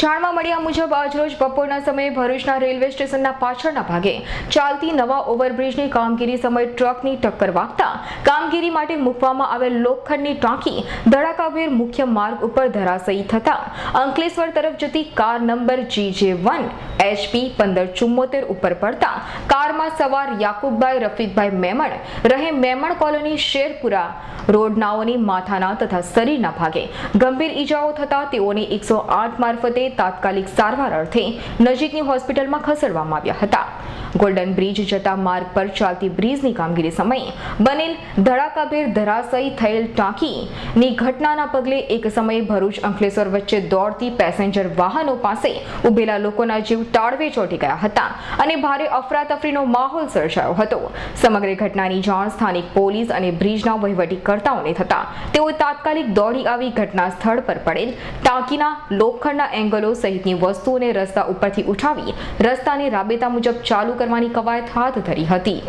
જાણવા મળ્યા મુજબ આજરોજ બપોરના સમયે ભરૂચના રેલવે સ્ટેશનના પાછળના ભાગે ચાલતી નવા ઓવરબ્રિજની કામગીરી સમયે ટ્રકની ટક્કર વાગતા કામગીરી માટે મૂકવામાં આવેલ લોખંડની ટાંકી ધડાકાભેર મુખ્ય માર્ગ ઉપર ધરાશયી થતા અંકલેશ્વર તરફ જતી car number GJ one HP પંદર ચુમ્મોતેર ઉપર પડતા કારમાં સવાર યાકુબભાઈ, રફીકભાઈ મેમણ રહે મેમણ કોલોની શેરપુરા રોડનાઓની માથાના તથા શરીરના ભાગે. ગંભીર ઈજાઓ થતા તેઓને એકસો આઠ મારફતે તાત્કાલિક સારવાર અર્થે નજીકની હોસ્પિટલમાં ખસેડવામાં આવ્યા હતા. ગોલ્ડન બ્રિજ જતા માર્ગ પર ચાલતી બ્રિજની કામગીરી સમયે બનેલ ધડાકાભેર ધરાશયી થયેલ ટાંકીની ઘટનાના પગલે એક સમયે ભરૂચ અંકલેશ્વર વચ્ચે દોડતી પેસેન્જર વાહનો પાસે ઉભેલા લોકોના જીવ તાળવે ચોંટી ગયા હતા અને ભારે અફરાતફરીનો માહોલ સર્જાયો હતો. સમગ્ર ઘટનાની જાણ સ્થાનિક પોલીસ અને બ્રિજના વહીવટીકર્તાઓને થતા. તેઓ તાત્કાલિક દોડી આવી ઘટના સ્થળ પર પડેલ ટાંકીના લોખંડના એંગલો સહિતની વસ્તુઓને રસ્તા ઉપરથી ઉઠાવી રસ્તાને રાબેતા મુજબ ચાલુ કરવાની કવાયત હાથ ધરી હતી.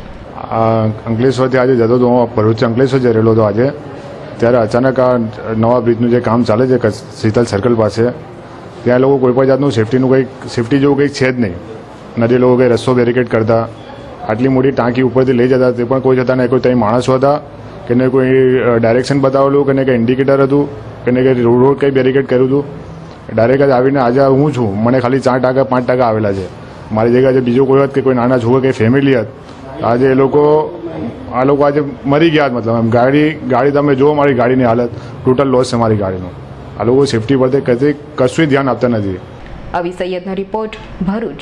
અંકલેશ્વરથી આજે જતો હતો ભરૂચ અંકલેશ્વર જઈ રહેલો હતો આજે. ત્યારે અચાનક આ નવા બ્રિજનું જે કામ ચાલે છે શીતલ સર્કલ પાસે, ત્યાં લોકો કોઈ પણ જાતનું સેફટીનું કંઈક સેફટી જેવું કંઈક છે જ નહીં. નથી લોકો કંઈ રસ્તો બેરિકેડ કરતા, આટલી મોટી ટાંકી ઉપરથી લઈ જતા, તે પણ કોઈ જતા નહીં કોઈ ત્યાં માણસો હતા, કે ને કોઈ ડાયરેક્શન બતાવેલું, કે ને કંઈ ઇન્ડિકેટર હતું, કે ને કંઈ રોડ રોડ કંઈ બેરિકેડ કર્યું હતું. ડાયરેક્ટ જ આવીને આજે હું છું, મને ખાલી ચાર ટાકા, પાંચ ટકા આવેલા છે. મારી જગ્યાએ બીજો કોઈ હોત કે કોઈ નાના છોકરા કે ફેમિલી હત આજે એ લોકો, આ લોકો આજે મરી ગયા મતલબ એમ. ગાડી ગાડી તમે જુઓ મારી ગાડીની હાલત. ટોટલ લોસ છે મારી ગાડીનો. આ લોકો સેફટી પર કશું ધ્યાન આપતા નથી. અવી સૈયદનો રિપોર્ટ ભરૂચ.